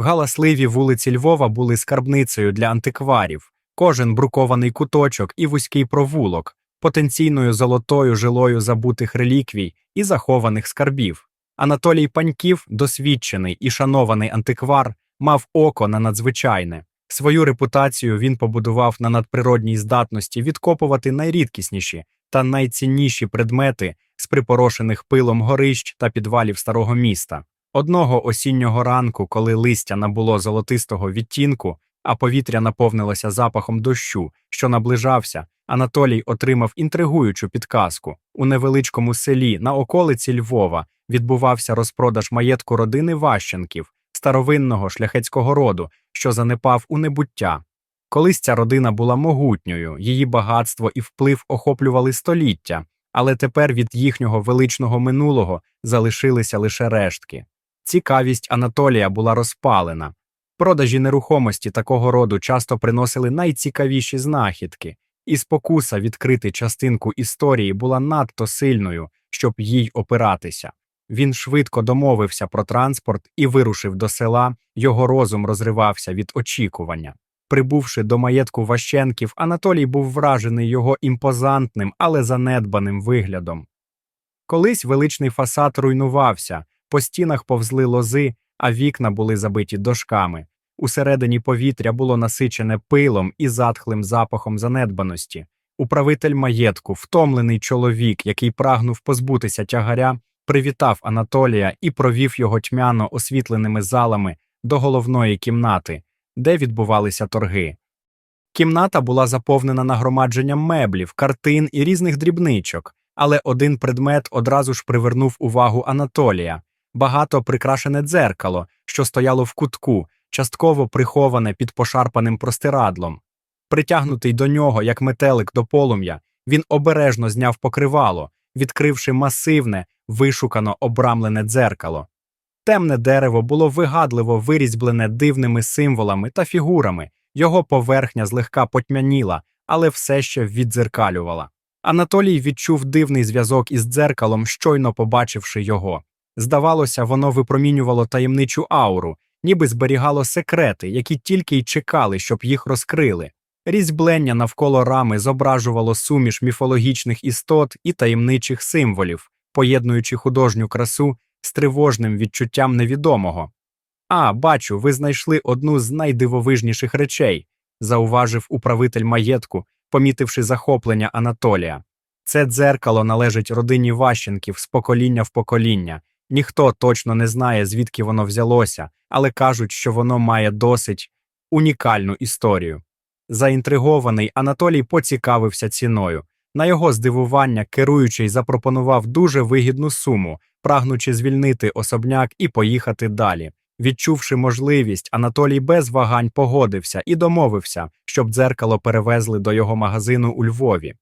Галасливі вулиці Львова були скарбницею для антикварів, кожен брукований куточок і вузький провулок, потенційною золотою жилою забутих реліквій і захованих скарбів. Анатолій Паньків, досвідчений і шанований антиквар, мав око на надзвичайне. Свою репутацію він побудував на надприродній здатності відкопувати найрідкісніші та найцінніші предмети з припорошених пилом горищ та підвалів старого міста. Одного осіннього ранку, коли листя набуло золотистого відтінку, а повітря наповнилося запахом дощу, що наближався, Анатолій отримав інтригуючу підказку. У невеличкому селі на околиці Львова відбувався розпродаж маєтку родини Ващенків, старовинного шляхетського роду, що занепав у небуття. Колись ця родина була могутньою, її багатство і вплив охоплювали століття, але тепер від їхнього величного минулого залишилися лише рештки. Цікавість Анатолія була розпалена. Продажі нерухомості такого роду часто приносили найцікавіші знахідки, і спокуса відкрити частинку історії була надто сильною, щоб їй опиратися. Він швидко домовився про транспорт і вирушив до села, його розум розривався від очікування. Прибувши до маєтку Ващенків, Анатолій був вражений його імпозантним, але занедбаним виглядом. Колись величний фасад руйнувався, по стінах повзли лози, а вікна були забиті дошками. Усередині повітря було насичене пилом і затхлим запахом занедбаності. Управитель маєтку, втомлений чоловік, який прагнув позбутися тягаря, привітав Анатолія і провів його тьмяно освітленими залами до головної кімнати, де відбувалися торги. Кімната була заповнена нагромадженням меблів, картин і різних дрібничок, але один предмет одразу ж привернув увагу Анатолія багато прикрашене дзеркало, що стояло в кутку, частково приховане під пошарпаним простирадлом. Притягнутий до нього, як метелик до полум'я, він обережно зняв покривало, відкривши масивне, вишукано обрамлене дзеркало. Темне дерево було вигадливо вирізьблене дивними символами та фігурами, його поверхня злегка потьмяніла, але все ще віддзеркалювала. Анатолій відчув дивний зв'язок із дзеркалом, щойно побачивши його. Здавалося, воно випромінювало таємничу ауру, ніби зберігало секрети, які тільки й чекали, щоб їх розкрили. Різьблення навколо рами зображувало суміш міфологічних істот і таємничих символів, поєднуючи художню красу з тривожним відчуттям невідомого. А, бачу, ви знайшли одну з найдивовижніших речей, зауважив управитель маєтку, помітивши захоплення Анатолія. Це дзеркало належить родині Ващенків з покоління в покоління. Ніхто точно не знає, звідки воно взялося, але кажуть, що воно має досить унікальну історію. Заінтригований Анатолій поцікавився ціною. На його здивування керуючий запропонував дуже вигідну суму, прагнучи звільнити особняк і поїхати далі. Відчувши можливість, Анатолій без вагань погодився і домовився, щоб дзеркало перевезли до його магазину у Львові.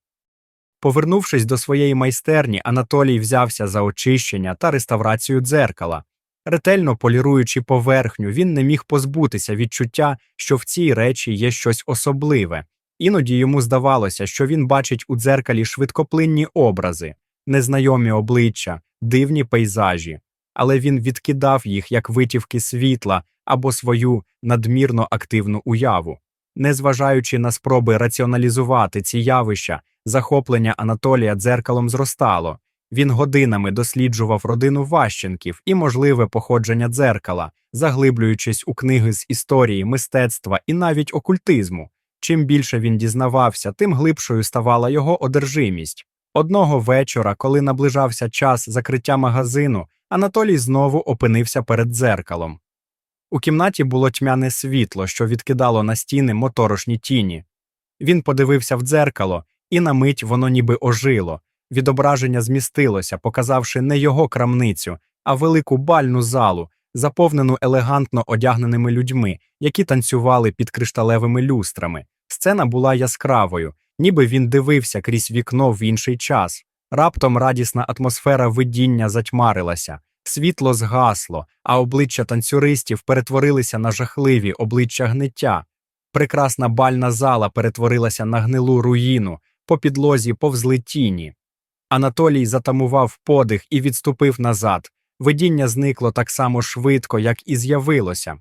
Повернувшись до своєї майстерні, Анатолій взявся за очищення та реставрацію дзеркала. Ретельно поліруючи поверхню, він не міг позбутися відчуття, що в цій речі є щось особливе. Іноді йому здавалося, що він бачить у дзеркалі швидкоплинні образи, незнайомі обличчя, дивні пейзажі, але він відкидав їх як витівки світла або свою надмірно активну уяву. Незважаючи на спроби раціоналізувати ці явища, захоплення Анатолія дзеркалом зростало. Він годинами досліджував родину Ващенків і можливе походження дзеркала, заглиблюючись у книги з історії, мистецтва і навіть окультизму. Чим більше він дізнавався, тим глибшою ставала його одержимість. Одного вечора, коли наближався час закриття магазину, Анатолій знову опинився перед дзеркалом. У кімнаті було тьмяне світло, що відкидало на стіни моторошні тіні. Він подивився в дзеркало, і на мить воно ніби ожило. Відображення змістилося, показавши не його крамницю, а велику бальну залу, заповнену елегантно одягненими людьми, які танцювали під кришталевими люстрами. Сцена була яскравою, ніби він дивився крізь вікно в інший час. Раптом радісна атмосфера видіння затьмарилася, світло згасло, а обличчя танцюристів перетворилися на жахливі обличчя гниття. Прекрасна бальна зала перетворилася на гнилу руїну, по підлозі повзли тіні. Анатолій затамував подих і відступив назад. Видіння зникло так само швидко, як і з'явилося.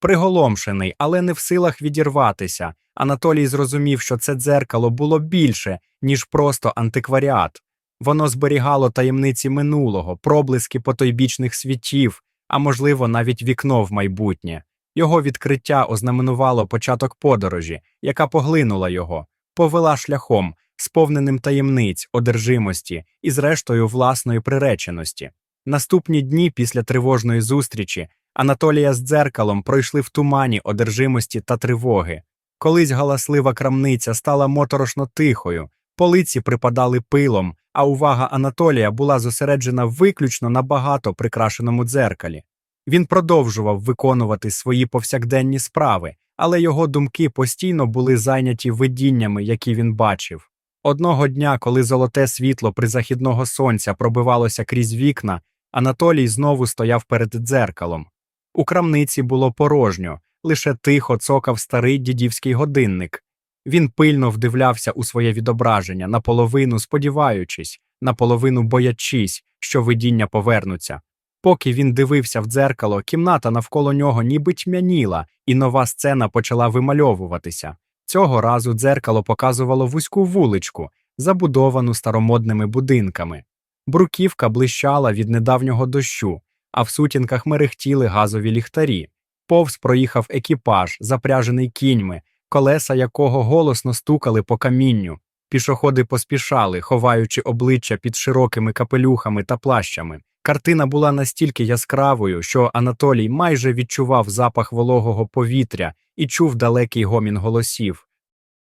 Приголомшений, але не в силах відірватися, Анатолій зрозумів, що це дзеркало було більше, ніж просто антикваріат. Воно зберігало таємниці минулого, проблиски потойбічних світів, а можливо, навіть вікно в майбутнє. Його відкриття ознаменувало початок подорожі, яка поглинула його, повела шляхом, сповненим таємниць, одержимості і, зрештою, власної приреченості. Наступні дні після тривожної зустрічі Анатолія з дзеркалом пройшли в тумані одержимості та тривоги. Колись галаслива крамниця стала моторошно тихою, полиці припадали пилом, а увага Анатолія була зосереджена виключно на багато прикрашеному дзеркалі. Він продовжував виконувати свої повсякденні справи, але його думки постійно були зайняті видіннями, які він бачив. Одного дня, коли золоте світло призахідного сонця пробивалося крізь вікна, Анатолій знову стояв перед дзеркалом. У крамниці було порожньо, лише тихо цокав старий дідівський годинник. Він пильно вдивлявся у своє відображення, наполовину сподіваючись, наполовину боячись, що видіння повернуться. Поки він дивився в дзеркало, кімната навколо нього ніби тьмяніла, і нова сцена почала вимальовуватися. Цього разу дзеркало показувало вузьку вуличку, забудовану старомодними будинками. Бруківка блищала від недавнього дощу, а в сутінках мерехтіли газові ліхтарі. Повз проїхав екіпаж, запряжений кіньми, колеса якого голосно стукали по камінню. Пішоходи поспішали, ховаючи обличчя під широкими капелюхами та плащами. Картина була настільки яскравою, що Анатолій майже відчував запах вологого повітря і чув далекий гомін голосів.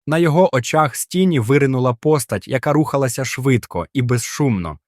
На його очах з тіні виринула постать, яка рухалася швидко і безшумно.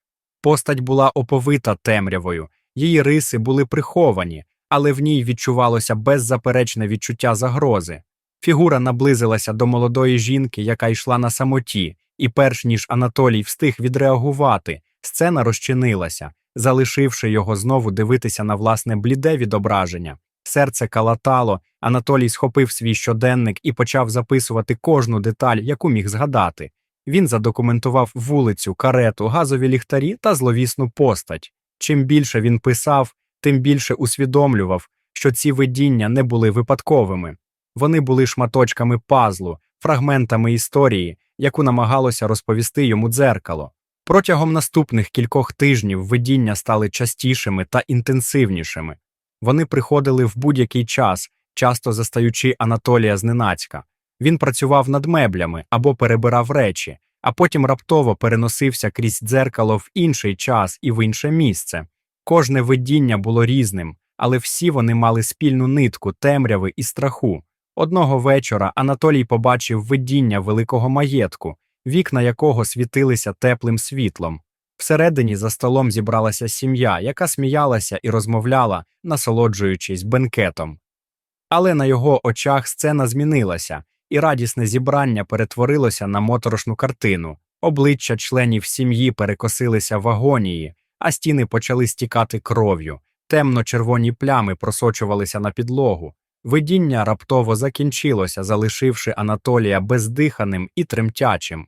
Постать була оповита темрявою, її риси були приховані, але в ній відчувалося беззаперечне відчуття загрози. Фігура наблизилася до молодої жінки, яка йшла на самоті, і перш ніж Анатолій встиг відреагувати, сцена розчинилася, залишивши його знову дивитися на власне бліде відображення. Серце калатало, Анатолій схопив свій щоденник і почав записувати кожну деталь, яку міг згадати. Він задокументував вулицю, карету, газові ліхтарі та зловісну постать. Чим більше він писав, тим більше усвідомлював, що ці видіння не були випадковими. Вони були шматочками пазлу, фрагментами історії, яку намагалося розповісти йому дзеркало. Протягом наступних кількох тижнів видіння стали частішими та інтенсивнішими. Вони приходили в будь-який час, часто застаючи Анатолія зненацька. Він працював над меблями або перебирав речі, а потім раптово переносився крізь дзеркало в інший час і в інше місце. Кожне видіння було різним, але всі вони мали спільну нитку темряви і страху. Одного вечора Анатолій побачив видіння великого маєтку, вікна якого світилися теплим світлом. Всередині за столом зібралася сім'я, яка сміялася і розмовляла, насолоджуючись бенкетом. Але на його очах сцена змінилася, і радісне зібрання перетворилося на моторошну картину. Обличчя членів сім'ї перекосилися в агонії, а стіни почали стікати кров'ю, темно-червоні плями просочувалися на підлогу. Видіння раптово закінчилося, залишивши Анатолія бездиханим і тремтячим.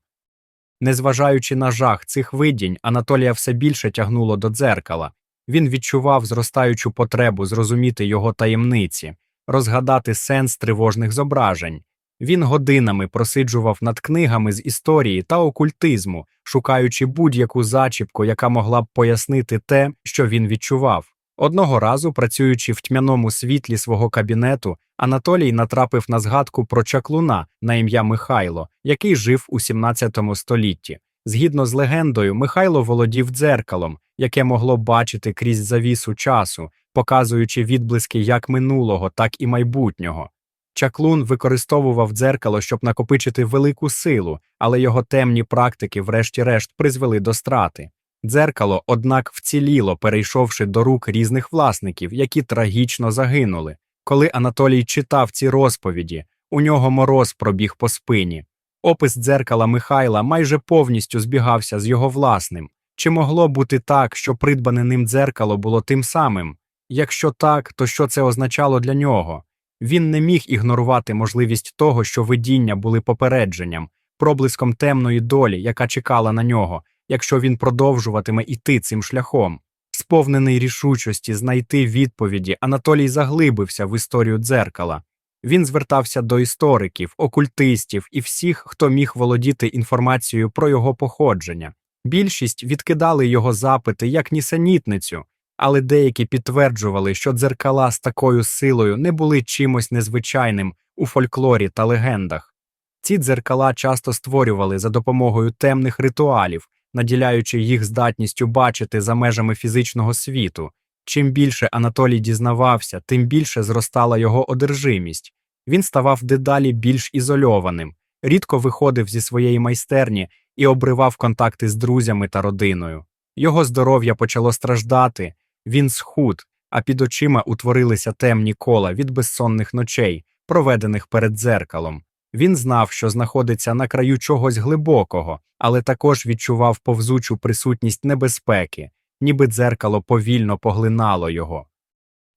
Незважаючи на жах цих видінь, Анатолія все більше тягнуло до дзеркала. Він відчував зростаючу потребу зрозуміти його таємниці, розгадати сенс тривожних зображень. Він годинами просиджував над книгами з історії та окультизму, шукаючи будь-яку зачіпку, яка могла б пояснити те, що він відчував. Одного разу, працюючи в тьмяному світлі свого кабінету, Анатолій натрапив на згадку про чаклуна на ім'я Михайло, який жив у 17 столітті. Згідно з легендою, Михайло володів дзеркалом, яке могло бачити крізь завісу часу, показуючи відблиски як минулого, так і майбутнього. Чаклун використовував дзеркало, щоб накопичити велику силу, але його темні практики, врешті-решт, призвели до страти. Дзеркало, однак, вціліло, перейшовши до рук різних власників, які трагічно загинули. Коли Анатолій читав ці розповіді, у нього мороз пробіг по спині. Опис дзеркала Михайла майже повністю збігався з його власним. Чи могло бути так, що придбане ним дзеркало було тим самим? Якщо так, то що це означало для нього? Він не міг ігнорувати можливість того, що видіння були попередженням, проблиском темної долі, яка чекала на нього, якщо він продовжуватиме іти цим шляхом. Сповнений рішучості знайти відповіді, Анатолій заглибився в історію дзеркала. Він звертався до істориків, окультистів і всіх, хто міг володіти інформацією про його походження. Більшість відкидали його запити як нісенітницю, але деякі підтверджували, що дзеркала з такою силою не були чимось незвичайним у фольклорі та легендах. Ці дзеркала часто створювали за допомогою темних ритуалів, наділяючи їх здатністю бачити за межами фізичного світу. Чим більше Анатолій дізнавався, тим більше зростала його одержимість. Він ставав дедалі більш ізольованим, рідко виходив зі своєї майстерні і обривав контакти з друзями та родиною. Його здоров'я почало страждати, він схуд, а під очима утворилися темні кола від безсонних ночей, проведених перед дзеркалом. Він знав, що знаходиться на краю чогось глибокого, але також відчував повзучу присутність небезпеки, ніби дзеркало повільно поглинало його.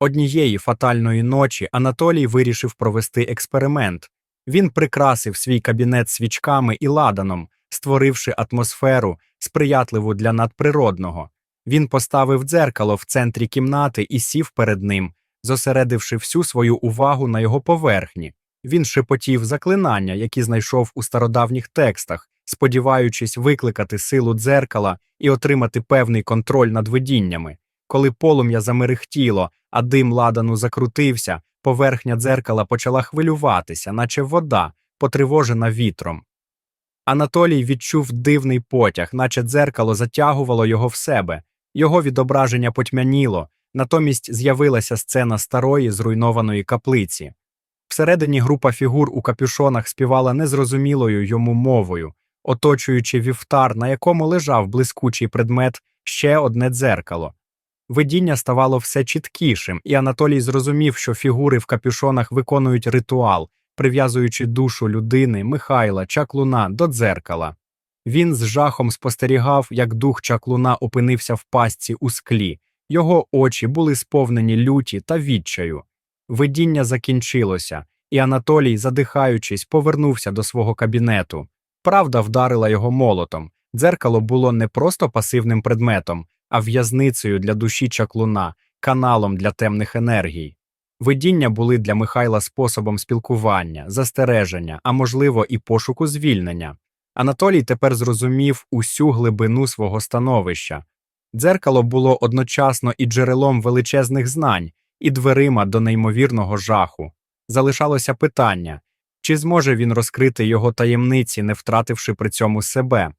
Однієї фатальної ночі Анатолій вирішив провести експеримент. Він прикрасив свій кабінет свічками і ладаном, створивши атмосферу, сприятливу для надприродного. Він поставив дзеркало в центрі кімнати і сів перед ним, зосередивши всю свою увагу на його поверхні. Він шепотів заклинання, які знайшов у стародавніх текстах, сподіваючись викликати силу дзеркала і отримати певний контроль над видіннями. Коли полум'я замерехтіло, а дим ладану закрутився, поверхня дзеркала почала хвилюватися, наче вода, потривожена вітром. Анатолій відчув дивний потяг, наче дзеркало затягувало його в себе, його відображення потьмяніло, натомість з'явилася сцена старої зруйнованої каплиці. Всередині група фігур у капюшонах співала незрозумілою йому мовою, оточуючи вівтар, на якому лежав блискучий предмет ще одне дзеркало. Видіння ставало все чіткішим, і Анатолій зрозумів, що фігури в капюшонах виконують ритуал, прив'язуючи душу людини, Михайла, чаклуна до дзеркала. Він з жахом спостерігав, як дух чаклуна опинився в пастці у склі, його очі були сповнені люті та відчаю. Видіння закінчилося, і Анатолій, задихаючись, повернувся до свого кабінету. Правда вдарила його молотом. Дзеркало було не просто пасивним предметом, а в'язницею для душі чаклуна, каналом для темних енергій. Видіння були для Михайла способом спілкування, застереження, а можливо, і пошуку звільнення. Анатолій тепер зрозумів усю глибину свого становища. Дзеркало було одночасно і джерелом величезних знань, і дверима до неймовірного жаху. Залишалося питання чи зможе він розкрити його таємниці, не втративши при цьому себе.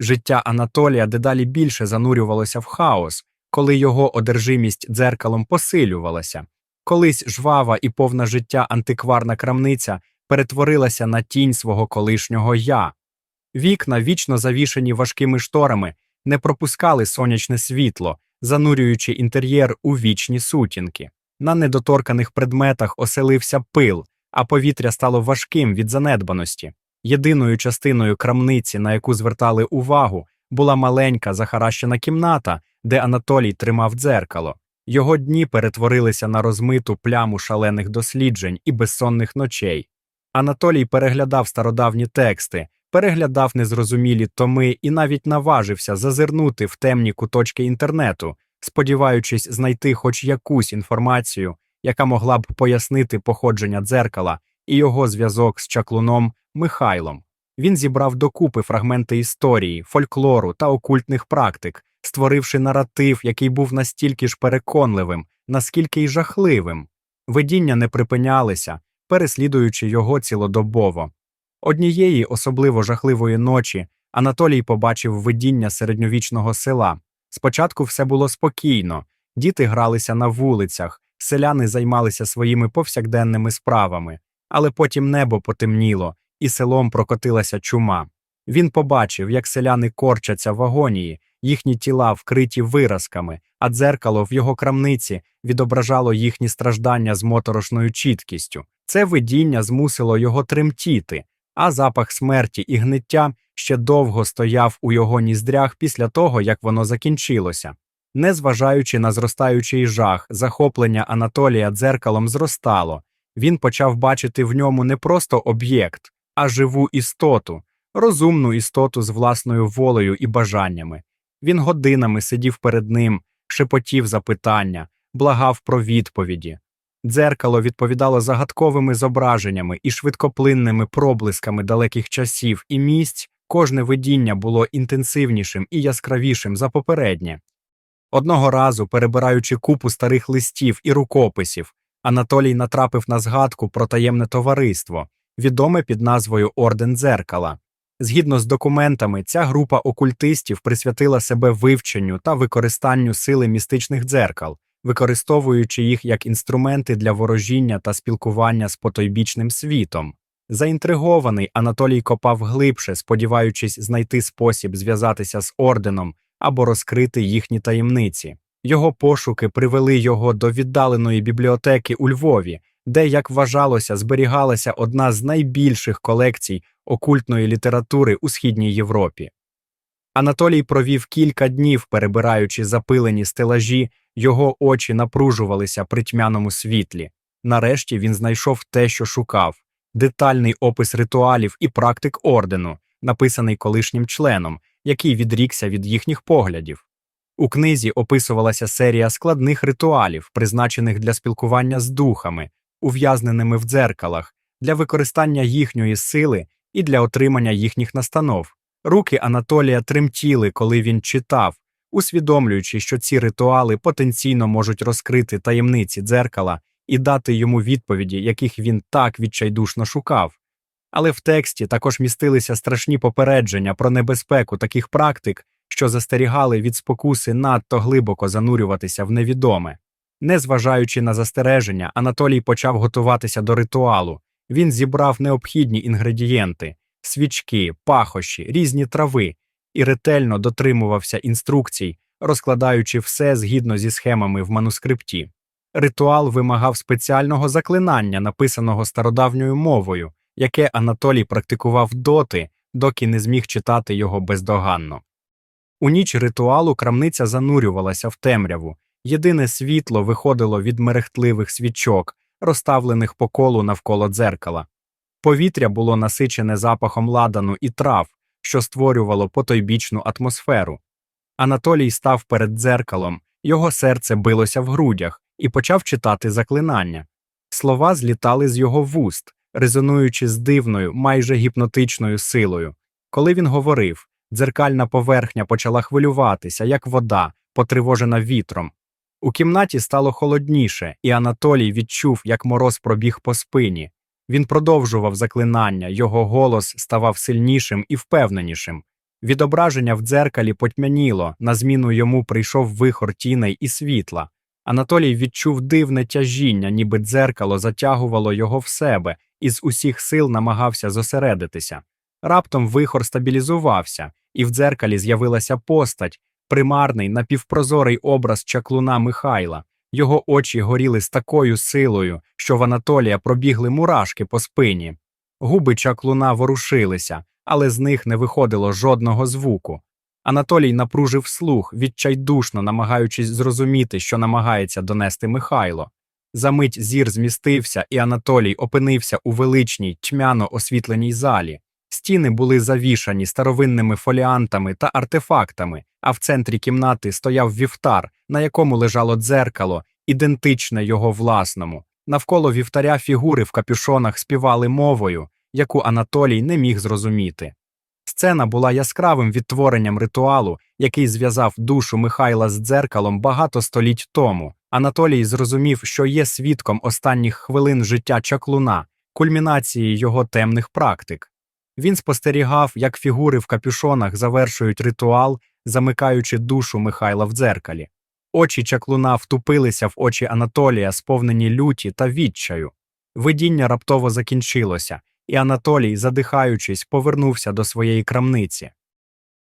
Життя Анатолія дедалі більше занурювалося в хаос, коли його одержимість дзеркалом посилювалася. Колись жвава і повна життя антикварна крамниця перетворилася на тінь свого колишнього я. Вікна, вічно завішені важкими шторами, не пропускали сонячне світло, занурюючи інтер'єр у вічні сутінки. На недоторканих предметах оселився пил, а повітря стало важким від занедбаності. Єдиною частиною крамниці, на яку звертали увагу, була маленька захаращена кімната, де Анатолій тримав дзеркало. Його дні перетворилися на розмиту пляму шалених досліджень і безсонних ночей. Анатолій переглядав стародавні тексти, переглядав незрозумілі томи і навіть наважився зазирнути в темні куточки інтернету, сподіваючись знайти хоч якусь інформацію, яка могла б пояснити походження дзеркала і його зв'язок з чаклуном Михайлом. Він зібрав докупи фрагменти історії, фольклору та окультних практик, створивши наратив, який був настільки ж переконливим, наскільки й жахливим. Видіння не припинялися, переслідуючи його цілодобово. Однієї особливо жахливої ночі Анатолій побачив видіння середньовічного села. Спочатку все було спокійно, діти гралися на вулицях, селяни займалися своїми повсякденними справами, але потім небо потемніло, і селом прокотилася чума. Він побачив, як селяни корчаться в агонії, їхні тіла вкриті виразками, а дзеркало в його крамниці відображало їхні страждання з моторошною чіткістю. Це видіння змусило його тремтіти, а запах смерті і гниття ще довго стояв у його ніздрях після того, як воно закінчилося. Незважаючи на зростаючий жах, захоплення Анатолія дзеркалом зростало, він почав бачити в ньому не просто об'єкт, а живу істоту, розумну істоту з власною волею і бажаннями. Він годинами сидів перед ним, шепотів запитання, благав про відповіді. Дзеркало відповідало загадковими зображеннями і швидкоплинними проблисками далеких часів і місць, кожне видіння було інтенсивнішим і яскравішим за попереднє. Одного разу, перебираючи купу старих листів і рукописів, Анатолій натрапив на згадку про таємне товариство, відоме під назвою Орден Дзеркала. Згідно з документами, ця група окультистів присвятила себе вивченню та використанню сили містичних дзеркал, використовуючи їх як інструменти для ворожіння та спілкування з потойбічним світом. Заінтригований Анатолій копав глибше, сподіваючись знайти спосіб зв'язатися з орденом або розкрити їхні таємниці. Його пошуки привели його до віддаленої бібліотеки у Львові, де, як вважалося, зберігалася одна з найбільших колекцій окультної літератури у східній Європі. Анатолій провів кілька днів, перебираючи запилені стелажі, його очі напружувалися при тьмяному світлі. Нарешті він знайшов те, що шукав детальний опис ритуалів і практик ордену, написаний колишнім членом, який відрікся від їхніх поглядів. У книзі описувалася серія складних ритуалів, призначених для спілкування з духами, ув'язненими в дзеркалах, для використання їхньої сили і для отримання їхніх настанов. Руки Анатолія тремтіли, коли він читав, усвідомлюючи, що ці ритуали потенційно можуть розкрити таємниці дзеркала і дати йому відповіді, яких він так відчайдушно шукав. Але в тексті також містилися страшні попередження про небезпеку таких практик, що застерігали від спокуси надто глибоко занурюватися в невідоме. Незважаючи на застереження, Анатолій почав готуватися до ритуалу. Він зібрав необхідні інгредієнти свічки, пахощі, різні трави і ретельно дотримувався інструкцій, розкладаючи все згідно зі схемами в манускрипті. Ритуал вимагав спеціального заклинання, написаного стародавньою мовою, яке Анатолій практикував доти, доки не зміг читати його бездоганно. У ніч ритуалу крамниця занурювалася в темряву, єдине світло виходило від мерехтливих свічок, розставлених по колу навколо дзеркала. Повітря було насичене запахом ладану і трав, що створювало потойбічну атмосферу. Анатолій став перед дзеркалом, його серце билося в грудях і почав читати заклинання. Слова злітали з його вуст, резонуючи з дивною, майже гіпнотичною силою. Коли він говорив, дзеркальна поверхня почала хвилюватися, як вода, потривожена вітром. У кімнаті стало холодніше, і Анатолій відчув, як мороз пробіг по спині. Він продовжував заклинання, його голос ставав сильнішим і впевненішим. Відображення в дзеркалі потьмяніло, на зміну йому прийшов вихор тіней і світла. Анатолій відчув дивне тяжіння, ніби дзеркало затягувало його в себе і з усіх сил намагався зосередитися. Раптом вихор стабілізувався, і в дзеркалі з'явилася постать, примарний напівпрозорий образ чаклуна Михайла. Його очі горіли з такою силою, що в Анатолія пробігли мурашки по спині. Губи чаклуна ворушилися, але з них не виходило жодного звуку. Анатолій напружив слух, відчайдушно намагаючись зрозуміти, що намагається донести Михайло. Замить зір змістився, і Анатолій опинився у величній, тьмяно освітленій залі. Стіни були завішані старовинними фоліантами та артефактами, а в центрі кімнати стояв вівтар, на якому лежало дзеркало, ідентичне його власному. Навколо вівтаря фігури в капюшонах співали мовою, яку Анатолій не міг зрозуміти. Сцена була яскравим відтворенням ритуалу, який зв'язав душу Михайла з дзеркалом багато століть тому. Анатолій зрозумів, що є свідком останніх хвилин життя чаклуна, кульмінації його темних практик. Він спостерігав, як фігури в капюшонах завершують ритуал, замикаючи душу Михайла в дзеркалі. Очі чаклуна втупилися в очі Анатолія, сповнені люті та відчаю. Видіння раптово закінчилося, і Анатолій, задихаючись, повернувся до своєї крамниці.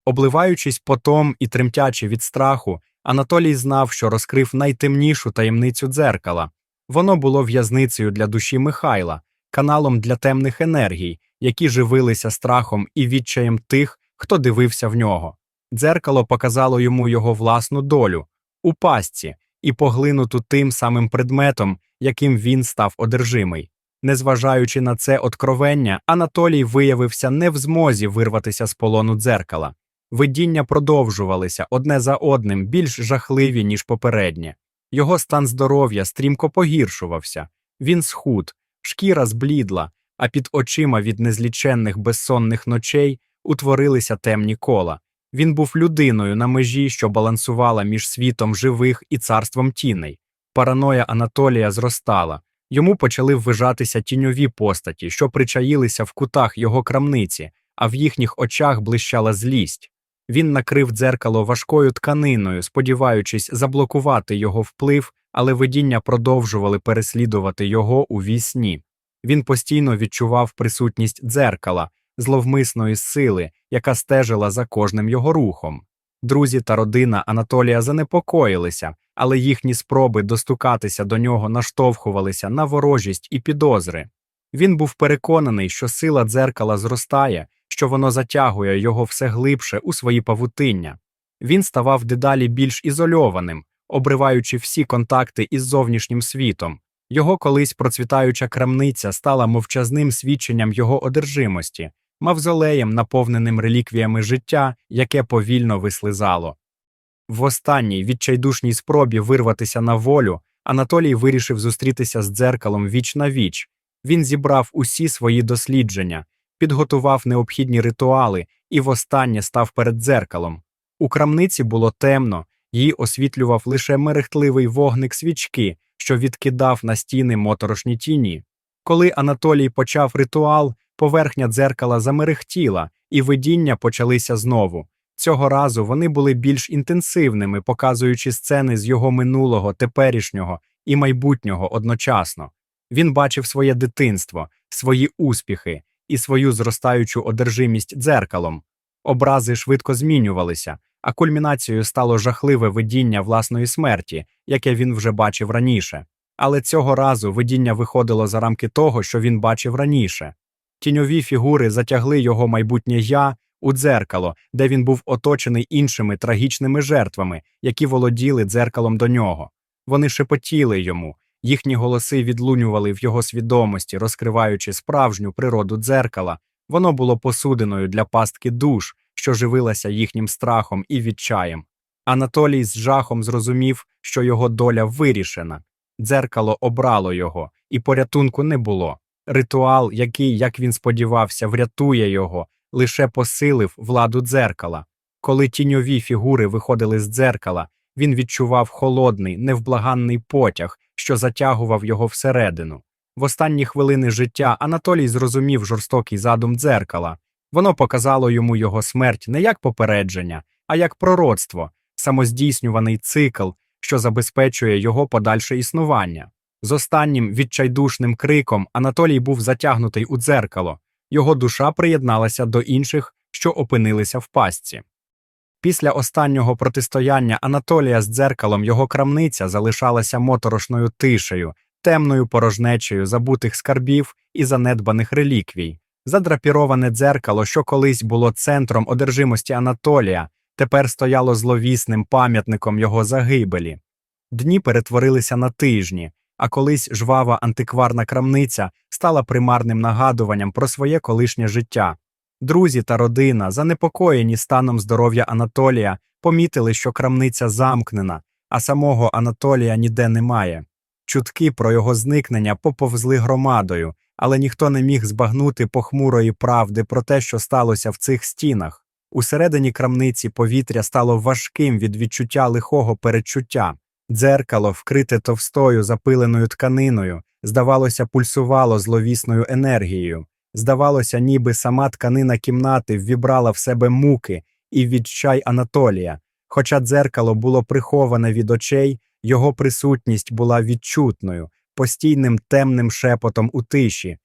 Обливаючись потом і тремтячи від страху, Анатолій знав, що розкрив найтемнішу таємницю дзеркала. Воно було в'язницею для душі Михайла, каналом для темних енергій, які живилися страхом і відчаєм тих, хто дивився в нього. Дзеркало показало йому його власну долю у пастці і поглинуту тим самим предметом, яким він став одержимий. Незважаючи на це откровення, Анатолій виявився не в змозі вирватися з полону дзеркала. Видіння продовжувалися одне за одним, більш жахливі, ніж попереднє. Його стан здоров'я стрімко погіршувався. Він схуд, шкіра зблідла, а під очима від незліченних безсонних ночей утворилися темні кола. Він був людиною на межі, що балансувала між світом живих і царством тіней. Параноя Анатолія зростала. Йому почали ввижатися тіньові постаті, що причаїлися в кутах його крамниці, а в їхніх очах блищала злість. Він накрив дзеркало важкою тканиною, сподіваючись заблокувати його вплив, але видіння продовжували переслідувати його у вісні. Він постійно відчував присутність дзеркала, зловмисної сили, яка стежила за кожним його рухом. Друзі та родина Анатолія занепокоїлися, але їхні спроби достукатися до нього наштовхувалися на ворожість і підозри. Він був переконаний, що сила дзеркала зростає, що воно затягує його все глибше у свої павутиння. Він ставав дедалі більш ізольованим, обриваючи всі контакти із зовнішнім світом. Його колись процвітаюча крамниця стала мовчазним свідченням його одержимості, мавзолеєм, наповненим реліквіями життя, яке повільно вислизало. В останній відчайдушній спробі вирватися на волю Анатолій вирішив зустрітися з дзеркалом віч на віч. Він зібрав усі свої дослідження, підготував необхідні ритуали і востаннє став перед дзеркалом. У крамниці було темно, її освітлював лише мерехтливий вогник свічки, що відкидав на стіни моторошні тіні. Коли Анатолій почав ритуал, поверхня дзеркала замерехтіла, і видіння почалися знову. Цього разу вони були більш інтенсивними, показуючи сцени з його минулого, теперішнього і майбутнього одночасно. Він бачив своє дитинство, свої успіхи і свою зростаючу одержимість дзеркалом. Образи швидко змінювалися, а кульмінацією стало жахливе видіння власної смерті, яке він вже бачив раніше. Але цього разу видіння виходило за рамки того, що він бачив раніше. Тіньові фігури затягли його майбутнє я у дзеркало, де він був оточений іншими трагічними жертвами, які володіли дзеркалом до нього. Вони шепотіли йому, їхні голоси відлунювали в його свідомості, розкриваючи справжню природу дзеркала. Воно було посудиною для пастки душ, що живилася їхнім страхом і відчаєм. Анатолій з жахом зрозумів, що його доля вирішена. Дзеркало обрало його, і порятунку не було. Ритуал, який, як він сподівався, врятує його, лише посилив владу дзеркала. Коли тіньові фігури виходили з дзеркала, він відчував холодний, невблаганний потяг, що затягував його всередину. В останні хвилини життя Анатолій зрозумів жорстокий задум дзеркала. Воно показало йому його смерть не як попередження, а як пророцтво, самоздійснюваний цикл, що забезпечує його подальше існування. З останнім відчайдушним криком Анатолій був затягнутий у дзеркало, його душа приєдналася до інших, що опинилися в пастці. Після останнього протистояння Анатолія з дзеркалом його крамниця залишалася моторошною тишею, темною порожнечею забутих скарбів і занедбаних реліквій. Задрапіроване дзеркало, що колись було центром одержимості Анатолія, тепер стояло зловісним пам'ятником його загибелі. Дні перетворилися на тижні, а колись жвава антикварна крамниця стала примарним нагадуванням про своє колишнє життя. Друзі та родина, занепокоєні станом здоров'я Анатолія, помітили, що крамниця замкнена, а самого Анатолія ніде немає. Чутки про його зникнення поповзли громадою, але ніхто не міг збагнути похмурої правди про те, що сталося в цих стінах. Усередині крамниці повітря стало важким від відчуття лихого передчуття. Дзеркало, вкрите товстою запиленою тканиною, здавалося, пульсувало зловісною енергією. Здавалося, ніби сама тканина кімнати ввібрала в себе муки і відчай Анатолія. Хоча дзеркало було приховане від очей, його присутність була відчутною, постійним темним шепотом у тиші,